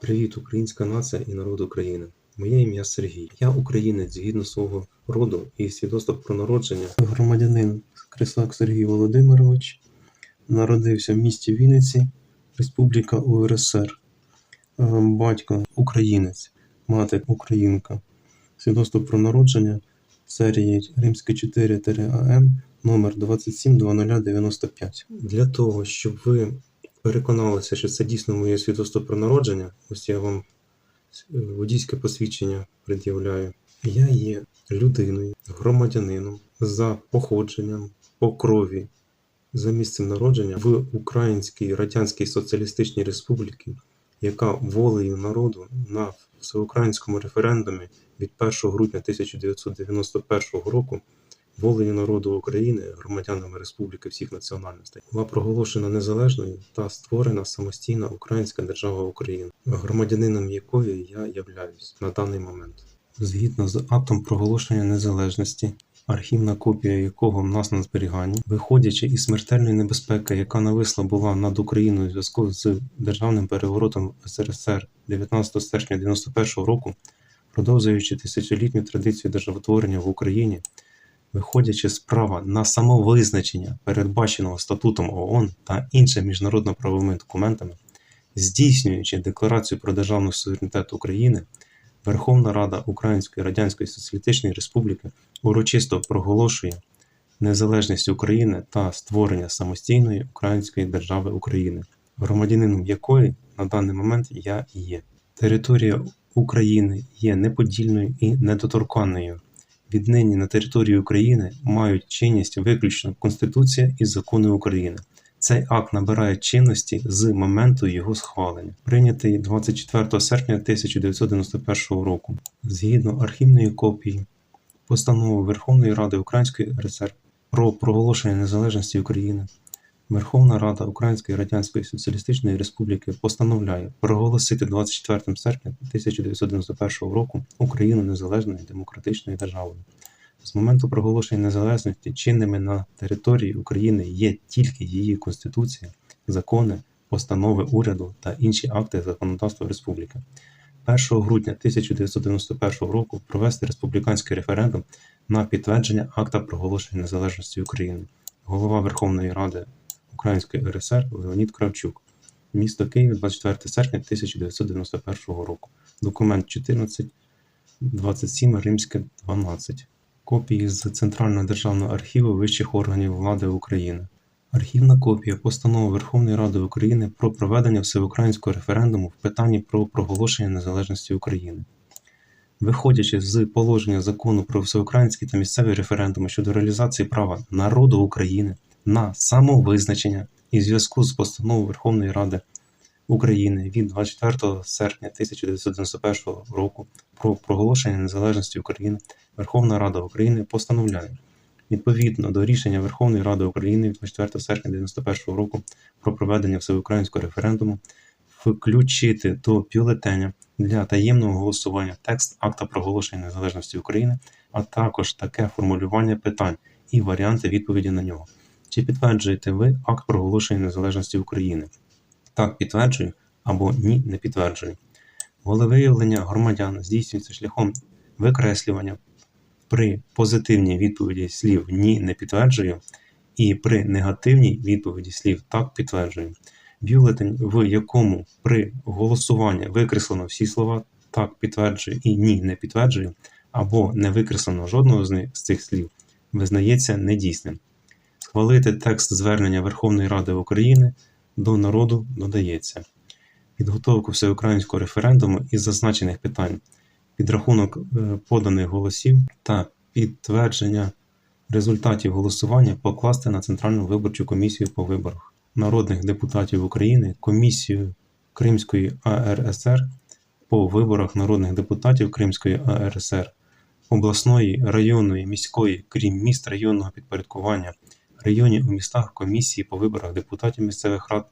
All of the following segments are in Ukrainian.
Привіт, українська нація і народ України. Моє ім'я Сергій. Я українець згідно свого роду і свідоцтва про народження. Громадянин Крисак Сергій Володимирович. Народився в місті Вінниці, Республіка УРСР. Е, Батько українець, мати українка. Свідоцтво про народження серії Римське 4 АМ номер 270095. Для того, щоб ви переконалися, що це дійсно моє свідоцтво про народження, ось я вам е, водійське посвідчення пред'являю. Я є людиною, громадянином за походженням, по крові, за місцем народження в Українській Радянській Соціалістичній Республіці, яка волею народу на всеукраїнському референдумі від 1 грудня 1991 року волею народу України, громадянами Республіки всіх національностей, була проголошена незалежною та створена самостійна Українська держава України, громадянином якої я являюсь на даний момент. Згідно з актом проголошення незалежності, архівна копія якого в нас на зберіганні, виходячи із смертельної небезпеки, яка нависла була над Україною у зв'язку з державним переворотом СРСР 19 серпня 1991 року, продовжуючи тисячолітню традицію державотворення в Україні, виходячи з права на самовизначення, передбаченого статутом ООН та іншими міжнародно-правовими документами, здійснюючи декларацію про державний суверенітет України, Верховна Рада Української Радянської Соціалістичної Республіки урочисто проголошує незалежність України та створення самостійної Української держави України, громадянином якої на даний момент я є. Територія України є неподільною і недоторканною. Віднині на території України мають чинність виключно Конституція і закони України. Цей акт набирає чинності з моменту його схвалення, прийнятий 24 серпня 1991 року, згідно архівної копії постанови Верховної Ради Української РСР про проголошення незалежності України. Верховна Рада Української Радянської Соціалістичної Республіки постановляє проголосити 24 серпня 1991 року Україну незалежною демократичною державою. З моменту проголошення незалежності чинними на території України є тільки її Конституція, закони, постанови уряду та інші акти законодавства Республіки. 1 грудня 1991 року провести республіканський референдум на підтвердження акта проголошення незалежності України. Голова Верховної Ради Української РСР Леонід Кравчук. Місто Київ, 24 серпня 1991 року. Документ 1427 Римське 12. Копії з Центрального державного архіву вищих органів влади України. Архівна копія постанови Верховної Ради України про проведення всеукраїнського референдуму в питанні про проголошення незалежності України. Виходячи з положення закону про всеукраїнські та місцеві референдуми щодо реалізації права народу України на самовизначення і в зв'язку з постановою Верховної Ради України від 24 серпня 1991 року про проголошення незалежності України Верховна Рада України постановляє відповідно до рішення Верховної Ради України від 24 серпня 1991 року про проведення всеукраїнського референдуму включити до бюлетеня для таємного голосування текст акта проголошення незалежності України, а також таке формулювання питань і варіанти відповіді на нього. Чи підтверджуєте ви акт проголошення незалежності України? Так, підтверджую або ні, не підтверджую. Волевиявлення громадян здійснюється шляхом викреслювання при позитивній відповіді слів ні, не підтверджую, і при негативній відповіді слів так підтверджую. Бюлетень, в якому при голосуванні викреслено всі слова так підтверджую і ні, не підтверджую, або не викреслено жодного з цих слів, визнається недійсним. Схвалити текст звернення Верховної Ради України до народу додається. Підготовку всеукраїнського референдуму із зазначених питань, підрахунок е, поданих голосів та підтвердження результатів голосування покласти на Центральну виборчу комісію по виборах народних депутатів України, комісію Кримської АРСР по виборах народних депутатів Кримської АРСР, обласної, районної, міської, крім міст районного підпорядкування, районів у містах комісії по виборах депутатів місцевих рад,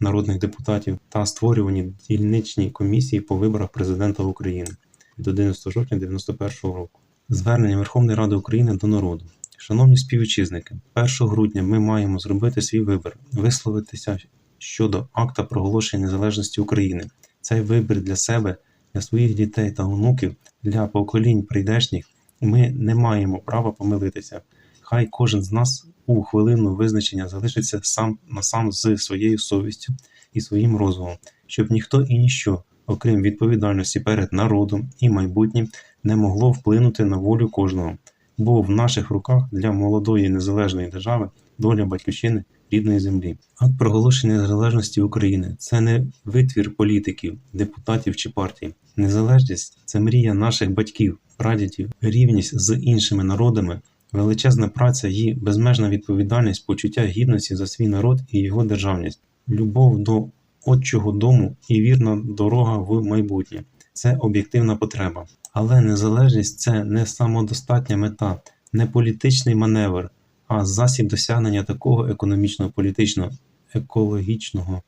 народних депутатів та створювані дільничні комісії по виборах президента України від 11 жовтня 1991 року. Звернення Верховної Ради України до народу. Шановні співвітчизники, 1 грудня ми маємо зробити свій вибір, висловитися щодо акта проголошення незалежності України. цей вибір для себе, для своїх дітей та онуків, для поколінь прийдешніх, ми не маємо права помилитися. Хай кожен з нас у хвилину визначення залишиться сам на сам з своєю совістю і своїм розумом, щоб ніхто і ніщо, окрім відповідальності перед народом і майбутнім, не могло вплинути на волю кожного. Бо в наших руках для молодої незалежної держави доля батьківщини рідної землі. Акт проголошення незалежності України це не витвір політиків, депутатів чи партій. Незалежність це мрія наших батьків, прадідів, рівність з іншими народами, величезна праця і безмежна відповідальність, почуття гідності за свій народ і його державність, любов до отчого дому і вірна дорога в майбутнє. Це об'єктивна потреба. Але незалежність це не самодостатня мета, не політичний маневр, а засіб досягнення такого економічного, політичного, екологічного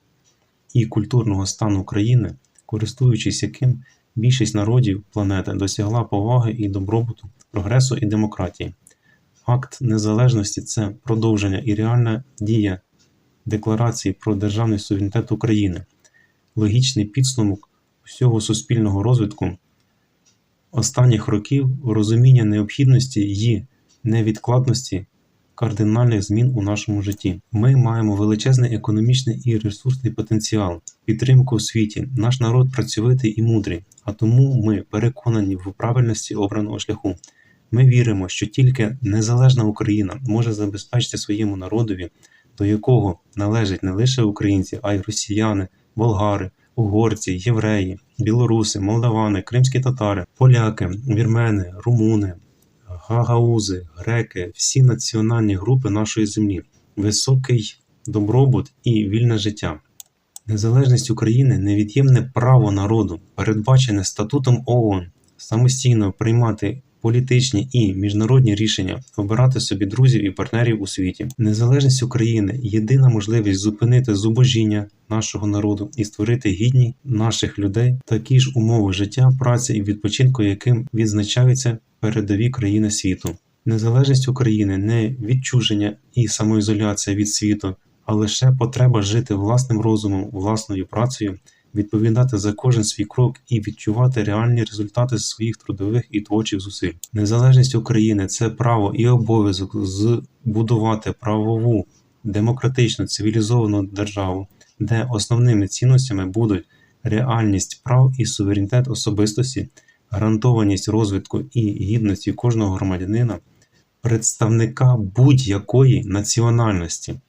і культурного стану країни, користуючись яким більшість народів планети досягла поваги і добробуту, прогресу і демократії. Акт незалежності це продовження і реальна дія Декларації про державний суверенітет України, логічний підсумок всього суспільного розвитку останніх років розуміння необхідності і невідкладності кардинальних змін у нашому житті. Ми маємо величезний економічний і ресурсний потенціал, підтримку в світі. Наш народ працьовитий і мудрий, а тому ми переконані в правильності обраного шляху. Ми віримо, що тільки незалежна Україна може забезпечити своєму народові, до якого належать не лише українці, а й росіяни, болгари, угорці, євреї, білоруси, молдавани, кримські татари, поляки, вірмени, румуни, гагаузи, греки, всі національні групи нашої землі, високий добробут і вільне життя. Незалежність України невід'ємне право народу, передбачене статутом ООН, самостійно приймати політичні і міжнародні рішення, обирати собі друзів і партнерів у світі. Незалежність України єдина можливість зупинити зубожіння нашого народу і створити гідні наших людей такі ж умови життя, праці і відпочинку, яким відзначаються передові країни світу. Незалежність України не відчуження і самоізоляція від світу, а лише потреба жити власним розумом, власною працею, відповідати за кожен свій крок і відчувати реальні результати своїх трудових і творчих зусиль. Незалежність України це право і обов'язок збудувати правову, демократичну, цивілізовану державу, де основними цінностями будуть реальність прав і суверенітет особистості, гарантованість розвитку і гідності кожного громадянина, представника будь-якої національності,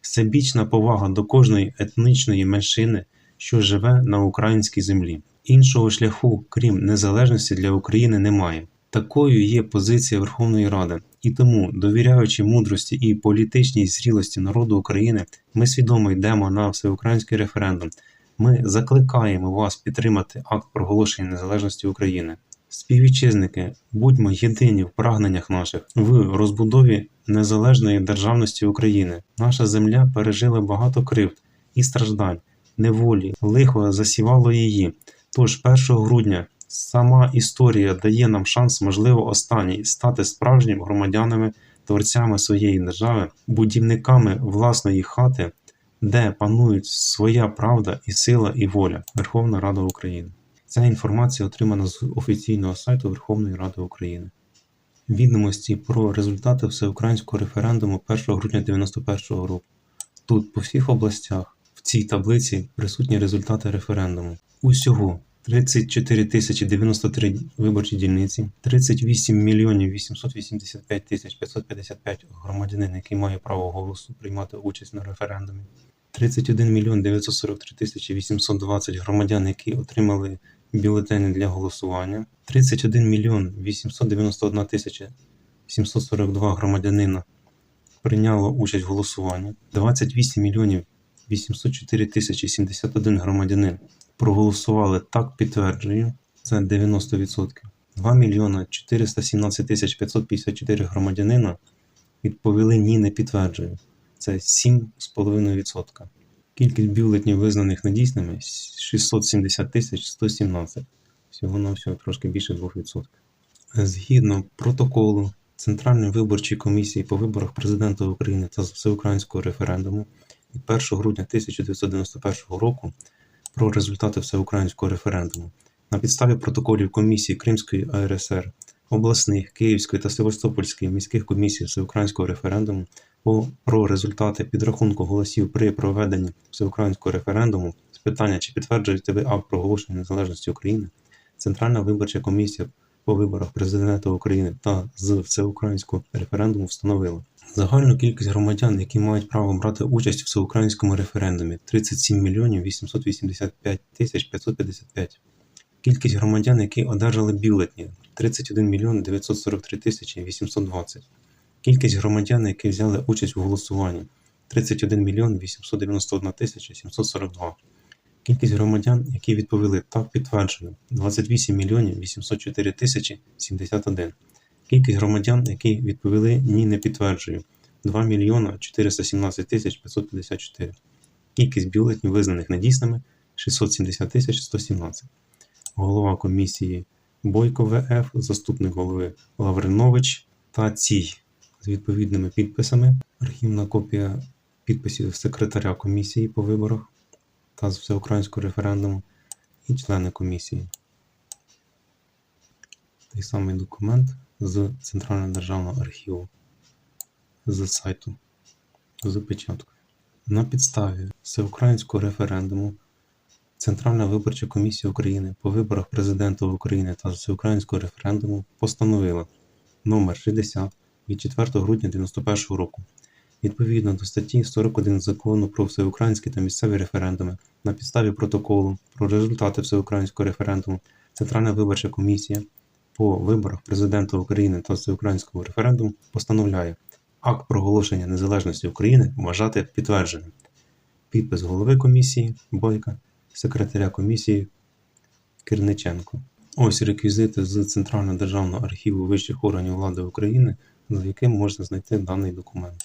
всебічна повага до кожної етнічної меншини, що живе на українській землі. Іншого шляху, крім незалежності для України, немає. Такою є позиція Верховної Ради, і тому, довіряючи мудрості і політичній зрілості народу України, ми свідомо йдемо на всеукраїнський референдум. Ми закликаємо вас підтримати акт проголошення незалежності України. Співвітчизники, будьмо єдині в прагненнях наших в розбудові незалежної державності України. Наша земля пережила багато кривд і страждань, неволі, лихо засівало її. Тож 1 грудня сама історія дає нам шанс, можливо, останній стати справжніми громадянами, творцями своєї держави, будівниками власної хати, де панують своя правда і сила і воля Верховна Рада України. Ця інформація отримана з офіційного сайту Верховної Ради України. Відомості про результати всеукраїнського референдуму 1 грудня 1991 року. Тут, по всіх областях, в цій таблиці присутні результати референдуму. Усього 34 тисячі 93 виборчі дільниці, 38 мільйонів 885 тисяч 555 громадянин, який має право голосу приймати участь на референдумі, 31 мільйон 943 тисячі 820 громадян, які отримали бюлетені для голосування, 31 мільйон 891 тисяча 742 громадянина прийняло участь в голосуванні, 28 мільйонів 804 тисячі 71 громадянин проголосували так підтверджую, це 90%. 2 мільйона 417 тисяч 554 громадянина відповіли ні не підтверджую. Це 7,5%. Кількість бюлетнів, визнаних недійсними 670 тисяч 117. Всього на всього трошки більше 2%. Згідно протоколу Центральної виборчої комісії по виборах президента України та всеукраїнського референдуму від 1 грудня 1991 року про результати всеукраїнського референдуму. На підставі протоколів комісії Кримської АРСР, обласних, Київської та Севастопольської міських комісій всеукраїнського референдуму про результати підрахунку голосів при проведенні всеукраїнського референдуму з питання, чи підтверджуєте ви акт проголошення незалежності України, Центральна виборча комісія по виборах президента України та з всеукраїнського референдуму встановила загальну кількість громадян, які мають право брати участь в всеукраїнському референдумі 37 мільйонів 885 тисяч 555. Кількість громадян, які одержали бюлетні 31 мільйон 943 тисячі 820. Кількість громадян, які взяли участь у голосуванні 31 мільйон 891 тисяча 742. Кількість громадян, які відповіли так підтверджено 28 мільйонів 804 тисячі 71. Кількість громадян, які відповіли ні не підтверджую 2 мільйона 417 тисяч 554. Кількість бюлетнів визнаних недійсними 670 тисяч 117. Голова комісії Бойко ВФ, заступник голови Лавринович та Цій з відповідними підписами. Архівна копія підписів секретаря комісії по виборах та з всеукраїнського референдуму і члени комісії. Той самий документ з Центрального державного архіву з сайту з печаткою. На підставі всеукраїнського референдуму Центральна виборча комісія України по виборах президента України та всеукраїнського референдуму постановила номер 60 від 4 грудня 1991 року. Відповідно до статті 41 Закону про всеукраїнські та місцеві референдуми на підставі протоколу про результати всеукраїнського референдуму Центральна виборча комісія по виборах президента України та всеукраїнського референдуму постановляє акт проголошення незалежності України вважати підтвердженим. Підпис голови комісії Бойка, секретаря комісії Кирниченко. Ось реквізити з Центрального державного архіву вищих органів влади України, за яким можна знайти даний документ.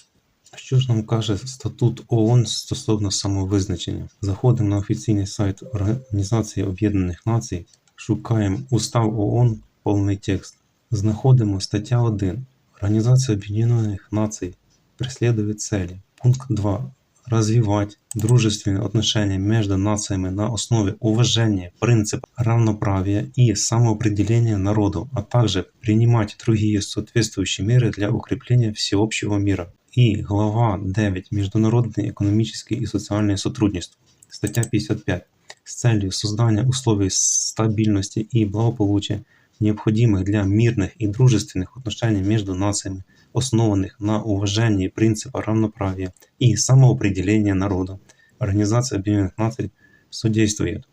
Що ж нам каже статут ООН стосовно самовизначення? Заходимо на офіційний сайт Організації Об'єднаних Націй, шукаємо Устав ООН, повний текст. Знаходимо стаття 1. Организация Объединенных Наций преследует цели. Пункт 2. Развивать дружественные отношения между нациями на основе уважения принципа равноправия и самоопределения народов, а также принимать другие соответствующие меры для укрепления всеобщего мира. И глава 9. Международное экономическое и социальное сотрудничество. Статья 55. С целью создания условий стабильности и благополучия необходимых для мирных и дружественных отношений между нациями, основанных на уважении принципа равноправия и самоопределения народа. Организация Объединенных Наций содействует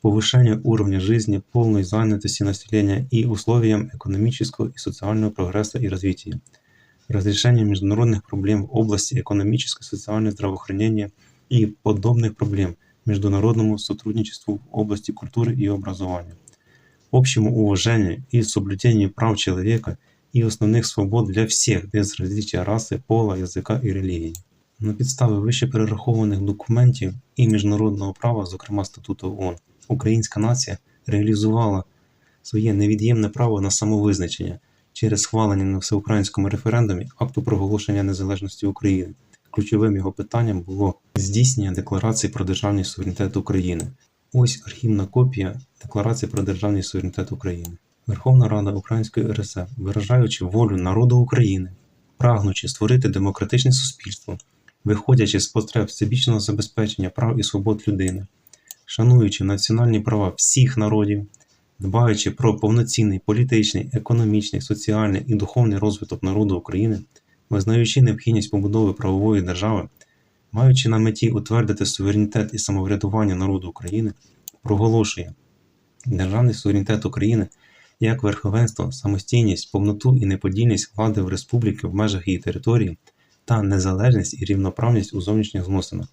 повышению уровня жизни, полной занятости населения и условиям экономического и социального прогресса и развития, разрешению международных проблем в области экономического и социального здравоохранения и подобных проблем, международному сотрудничеству в области культуры и образования общему уважению и соблюдению прав человека и основних свобод для всіх без различия раси, пола, язика і релігії. На підставі вище перерахованих документів і міжнародного права, зокрема статуту ООН, українська нація реалізувала своє невід'ємне право на самовизначення через схвалення на всеукраїнському референдумі акту проголошення незалежності України. Ключовим його питанням було здійснення декларації про державний суверенітет України. Ось архівна копія Декларації про державний суверенітет України. Верховна Рада Української РСР, виражаючи волю народу України, прагнучи створити демократичне суспільство, виходячи з потреб всебічного забезпечення прав і свобод людини, шануючи національні права всіх народів, дбаючи про повноцінний політичний, економічний, соціальний і духовний розвиток народу України, визнаючи необхідність побудови правової держави, маючи на меті утвердити суверенітет і самоврядування народу України, проголошує державний суверенітет України як верховенство, самостійність, повноту і неподільність влади в республіки в межах її території та незалежність і рівноправність у зовнішніх зносинах.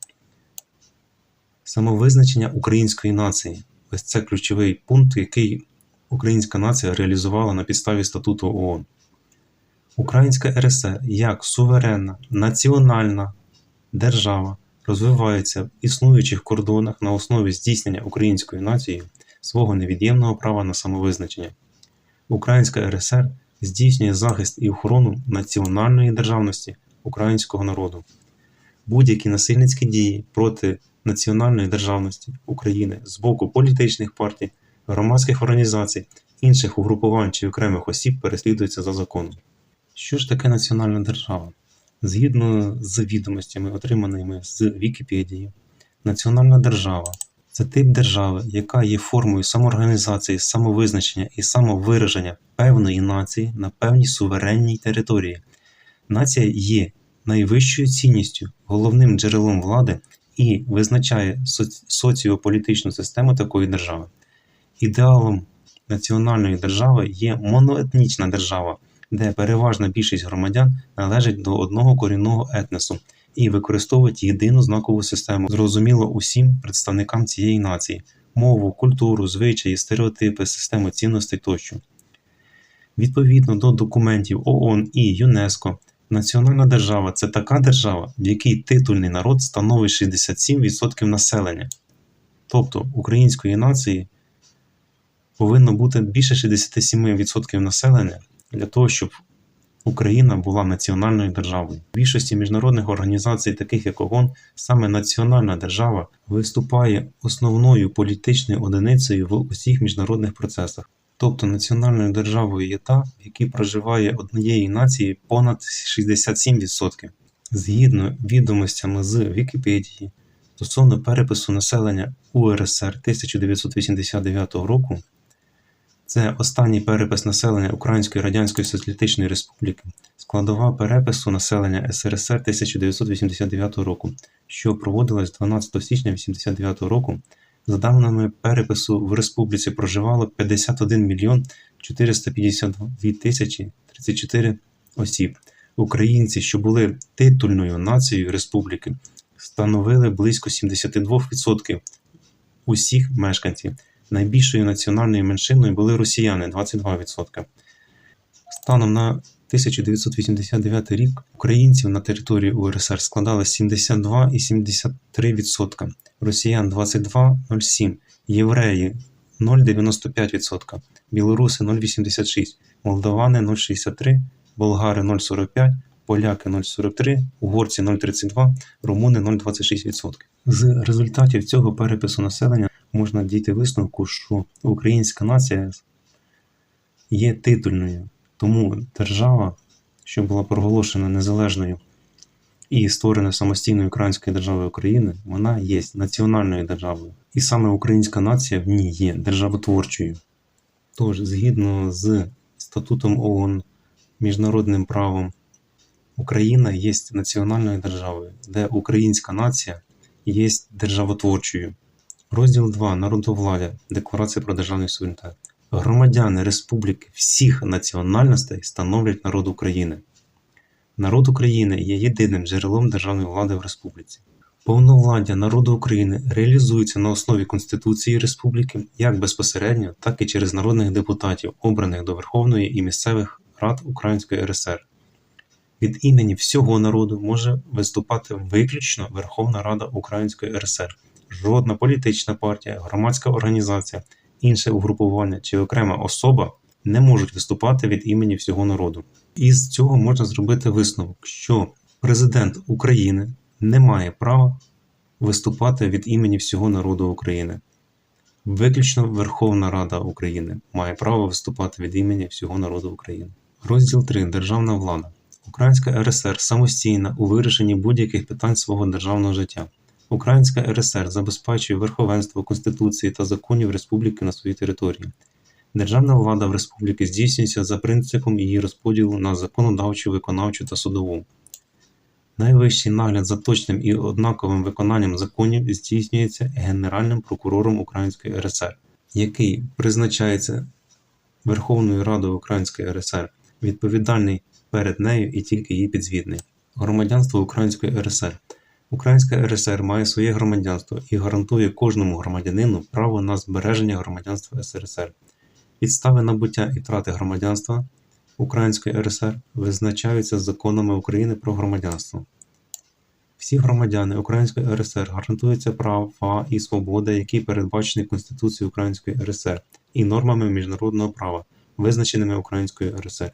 Самовизначення української нації ось це ключовий пункт, який українська нація реалізувала на підставі статуту ООН. Українська РСР як суверенна національна держава розвивається в існуючих кордонах на основі здійснення українською нацією свого невід'ємного права на самовизначення. Українська РСР здійснює захист і охорону національної державності українського народу. Будь-які насильницькі дії проти національної державності України з боку політичних партій, громадських організацій, інших угрупувань чи окремих осіб переслідується за законом. Що ж таке національна держава? Згідно з відомостями, отриманими з Вікіпедії, національна держава це тип держави, яка є формою самоорганізації, самовизначення і самовираження певної нації на певній суверенній території. Нація є найвищою цінністю, головним джерелом влади і визначає соці- соціополітичну систему такої держави. Ідеалом національної держави є моноетнічна держава, де переважна більшість громадян належить до одного корінного етносу і використовують єдину знакову систему, зрозуміло усім представникам цієї нації, мову, культуру, звичаї, стереотипи, систему цінностей тощо. Відповідно до документів ООН і ЮНЕСКО, національна держава це така держава, в якій титульний народ становить 67% населення. Тобто української нації повинно бути більше 67% населення для того, щоб Україна була національною державою. В більшості міжнародних організацій, таких як ООН, саме національна держава виступає основною політичною одиницею в усіх міжнародних процесах. Тобто національною державою є та, в якій проживає однієї нації понад 67%. Згідно відомостями з Вікіпедії, стосовно перепису населення УРСР 1989 року, це останній перепис населення Української Радянської Соціалістичної Республіки, складова перепису населення СРСР 1989 року, що проводилась 12 січня 1989 року. За даними перепису в республіці проживало 51 мільйон 452 тисячі 34 осіб. Українці, що були титульною нацією республіки, становили близько 72% усіх мешканців. Найбільшою національною меншиною були росіяни 22%. Станом на 1989 рік українців на території УРСР складали 72,73%, росіян 22,07%, євреї 0,95%, білоруси 0,86%, молдавани 0,63%, болгари 0,45%, поляки 0,43%, угорці 0,32%, румуни 0,26%. З результатів цього перепису населення можна дійти висновку, що українська нація є титульною, тому держава, що була проголошена незалежною і створена самостійною українською державою України, вона є національною державою. І саме українська нація в ній є державотворчою. Тож, згідно з статутом ООН, міжнародним правом, Україна є національною державою, де українська нація є державотворчою. Розділ 2. Народовладдя. Декларація про державний суверенітет. Громадяни республіки всіх національностей становлять народ України. Народ України є єдиним джерелом державної влади в республіці. Повновладдя народу України реалізується на основі Конституції Республіки як безпосередньо, так і через народних депутатів, обраних до Верховної і місцевих рад Української РСР. Від імені всього народу може виступати виключно Верховна Рада Української РСР. Жодна політична партія, громадська організація, інше угрупування чи окрема особа не можуть виступати від імені всього народу. Із цього можна зробити висновок, що президент України не має права виступати від імені всього народу України. Виключно Верховна Рада України має право виступати від імені всього народу України. Розділ 3. Державна влада. Українська РСР самостійна у вирішенні будь-яких питань свого державного життя. Українська РСР забезпечує верховенство Конституції та законів Республіки на своїй території. Державна влада в республіці здійснюється за принципом її розподілу на законодавчу, виконавчу та судову. Найвищий нагляд за точним і однаковим виконанням законів здійснюється Генеральним прокурором Української РСР, який призначається Верховною Радою Української РСР, відповідальний перед нею і тільки її підзвітний. Громадянство Української РСР. Українська РСР має своє громадянство і гарантує кожному громадянину право на збереження громадянства СРСР. Підстави набуття і втрати громадянства Української РСР визначаються законами України про громадянство. Всі громадяни Української РСР гарантуються права і свободи, які передбачені Конституцією Української РСР і нормами міжнародного права, визначеними Українською РСР.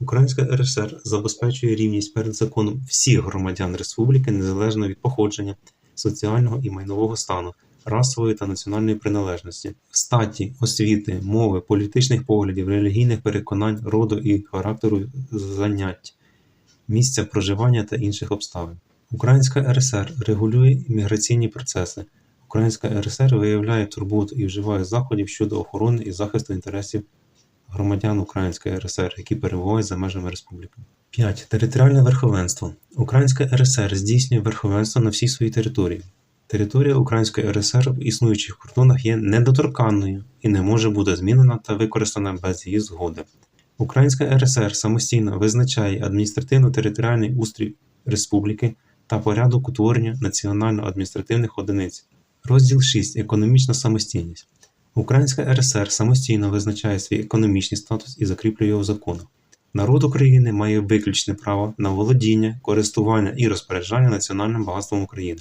Українська РСР забезпечує рівність перед законом всіх громадян республіки незалежно від походження, соціального і майнового стану, расової та національної приналежності, статі, освіти, мови, політичних поглядів, релігійних переконань, роду і характеру занять, місця проживання та інших обставин. Українська РСР регулює міграційні процеси. Українська РСР виявляє турботу і вживає заходів щодо охорони і захисту інтересів громадян Української РСР, які перебувають за межами республіки. 5. Територіальне верховенство. Українська РСР здійснює верховенство на всій своїй території. Територія Української РСР в існуючих кордонах є недоторканною і не може бути змінена та використана без її згоди. Українська РСР самостійно визначає адміністративно-територіальний устрій республіки та порядок утворення національно-адміністративних одиниць. Розділ 6. Економічна самостійність. Українська РСР самостійно визначає свій економічний статус і закріплює його в законах. Народ України має виключне право на володіння, користування і розпоряджання національним багатством України.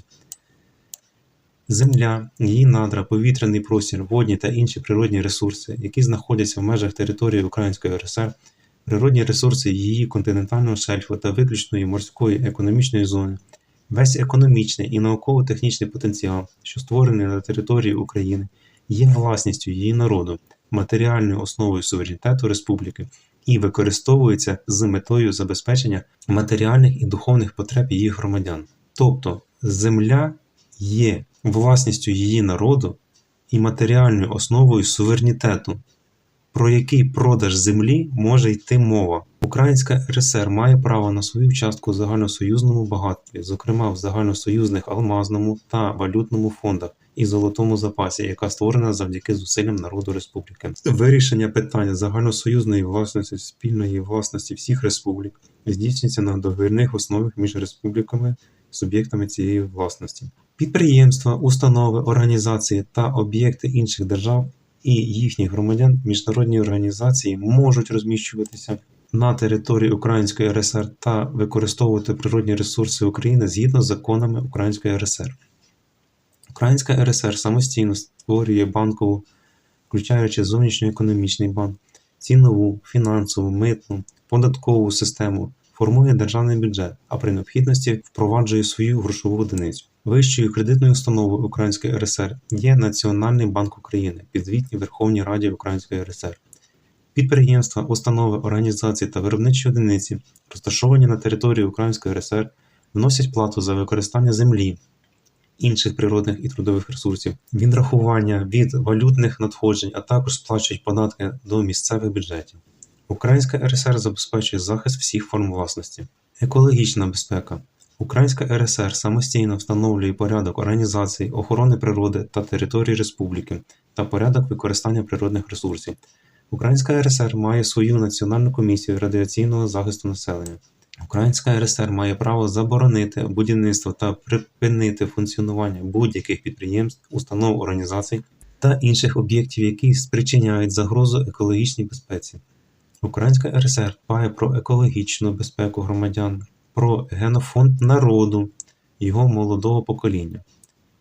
Земля, її надра, повітряний простір, водні та інші природні ресурси, які знаходяться в межах території Української РСР, природні ресурси її континентального шельфу та виключної морської економічної зони, весь економічний і науково-технічний потенціал, що створений на території України, є власністю її народу, матеріальною основою суверенітету республіки і використовується з метою забезпечення матеріальних і духовних потреб її громадян. Тобто земля є власністю її народу і матеріальною основою суверенітету, про який продаж землі може йти мова. Українська РСР має право на свою частку в загальносоюзному багатстві, зокрема в загальносоюзних алмазному та валютному фондах і золотому запасі, яка створена завдяки зусиллям народу республіки. Вирішення питання загальносоюзної власності спільної власності всіх республік здійснюється на договірних основах між республіками, суб'єктами цієї власності. Підприємства, установи, організації та об'єкти інших держав і їхніх громадян міжнародні організації можуть розміщуватися на території Української РСР та використовувати природні ресурси України згідно з законами Української РСР. Українська РСР самостійно створює банкову, включаючи зовнішньоекономічний банк, цінову, фінансову, митну, податкову систему, формує державний бюджет, а при необхідності впроваджує свою грошову одиницю. Вищою кредитною установою Української РСР є Національний банк України, підзвітні Верховній Раді Української РСР. Підприємства, установи, організації та виробничі одиниці, розташовані на території Української РСР, вносять плату за використання землі, інших природних і трудових ресурсів, відрахування від валютних надходжень, а також сплачують податки до місцевих бюджетів. Українська РСР забезпечує захист всіх форм власності, екологічна безпека. Українська РСР самостійно встановлює порядок організації, охорони природи та території республіки та порядок використання природних ресурсів. Українська РСР має свою національну комісію радіаційного захисту населення. Українська РСР має право заборонити будівництво та припинити функціонування будь-яких підприємств, установ, організацій та інших об'єктів, які спричиняють загрозу екологічній безпеці. Українська РСР дбає про екологічну безпеку громадян, про генофонд народу, його молодого покоління.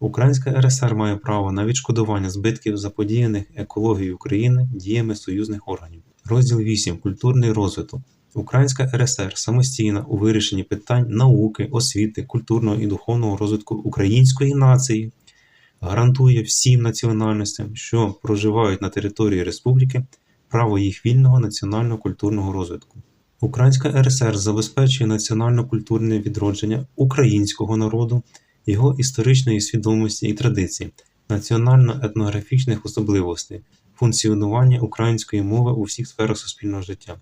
Українська РСР має право на відшкодування збитків заподіяних екології України діями союзних органів. Розділ 8. Культурний розвиток. Українська РСР самостійна у вирішенні питань науки, освіти, культурного і духовного розвитку української нації, гарантує всім національностям, що проживають на території республіки, право їх вільного національно-культурного розвитку. Українська РСР забезпечує національно-культурне відродження українського народу, його історичної свідомості і традицій, національно-етнографічних особливостей, функціонування української мови у всіх сферах суспільного життя.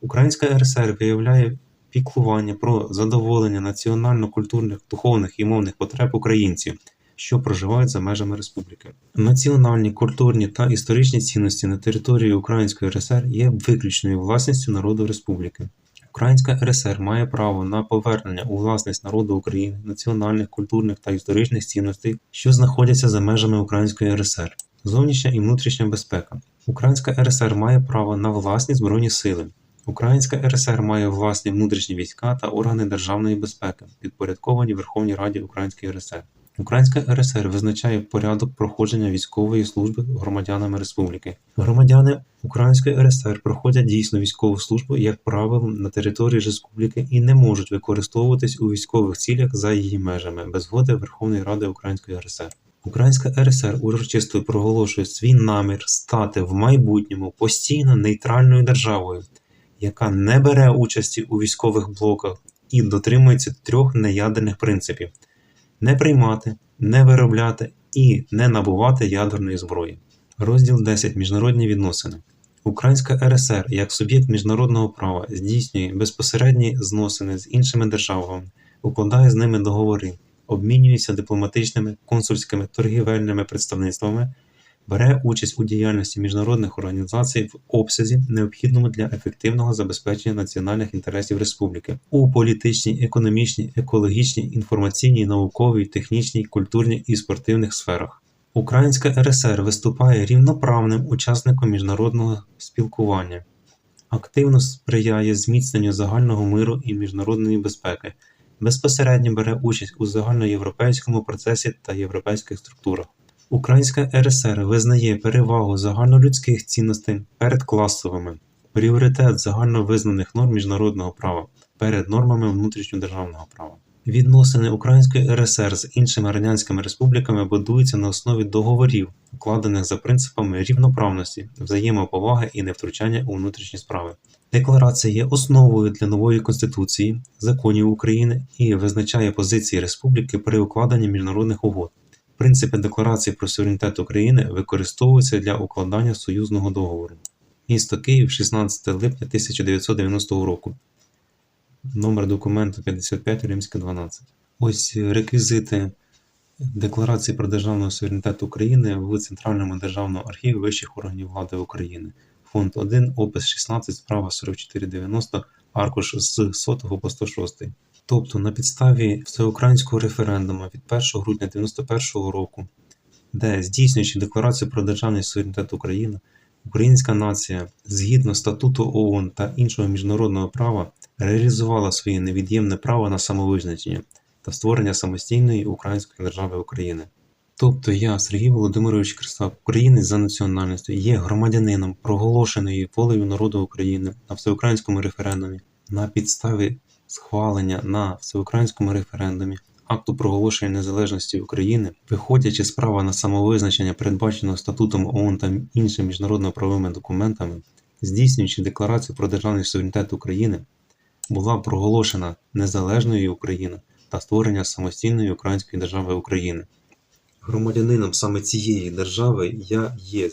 Українська РСР виявляє піклування про задоволення національно-культурних, духовних і мовних потреб українців, що проживають за межами республіки. Національні, культурні та історичні цінності на території Української РСР є виключною власністю народу республіки. Українська РСР має право на повернення у власність народу України національних, культурних та історичних цінностей, що знаходяться за межами Української РСР. Зовнішня і внутрішня безпека. Українська РСР має право на власні збройні сили. Українська РСР має власні внутрішні війська та органи державної безпеки, підпорядковані Верховній Раді Української РСР. Українська РСР визначає порядок проходження військової служби громадянами республіки. Громадяни Української РСР проходять дійсно військову службу, як правило, на території республіки і не можуть використовуватись у військових цілях за її межами без згоди Верховної Ради Української РСР. Українська РСР урочисто проголошує свій намір стати в майбутньому постійно нейтральною державою, яка не бере участі у військових блоках і дотримується трьох неядерних принципів: не приймати, не виробляти і не набувати ядерної зброї. Розділ 10. Міжнародні відносини. Українська РСР як суб'єкт міжнародного права здійснює безпосередні зносини з іншими державами, укладає з ними договори, обмінюється дипломатичними, консульськими, торгівельними представництвами, бере участь у діяльності міжнародних організацій в обсязі, необхідному для ефективного забезпечення національних інтересів республіки у політичній, економічній, екологічній, інформаційній, науковій, технічній, культурній і спортивних сферах. Українська РСР виступає рівноправним учасником міжнародного спілкування, активно сприяє зміцненню загального миру і міжнародної безпеки, безпосередньо бере участь у загальноєвропейському процесі та європейських структурах. Українська РСР визнає перевагу загальнолюдських цінностей перед класовими, пріоритет загальновизнаних норм міжнародного права перед нормами внутрішньодержавного права. Відносини Української РСР з іншими радянськими республіками будуються на основі договорів, укладених за принципами рівноправності, взаємоповаги і невтручання у внутрішні справи. Декларація є основою для нової конституції, законів України і визначає позиції республіки при укладенні міжнародних угод. Принципи Декларації про суверенітет України використовуються для укладання союзного договору. Місто Київ, 16 липня 1990 року. Номер документу 55 Римське 12. Ось реквізити Декларації про державний суверенітет України в Центральному державному архіві вищих органів влади України. Фонд 1, опис 16, справа 4490, аркуш з 100 по 106. Тобто на підставі всеукраїнського референдуму від 1 грудня 1991 року, де здійснюючи декларацію про державний суверенітет України, українська нація згідно статуту ООН та іншого міжнародного права реалізувала своє невід'ємне право на самовизначення та створення самостійної української держави України. Тобто я, Сергій Володимирович Кристап, українець за національністю, є громадянином проголошеної волею народу України на всеукраїнському референдумі на підставі схвалення на всеукраїнському референдумі акту проголошення незалежності України, виходячи з права на самовизначення, передбаченого статутом ООН та іншими міжнародно-правовими документами, здійснюючи декларацію про державний суверенітет України, була проголошена незалежною Україна та створення самостійної української держави України. Громадянином саме цієї держави я є.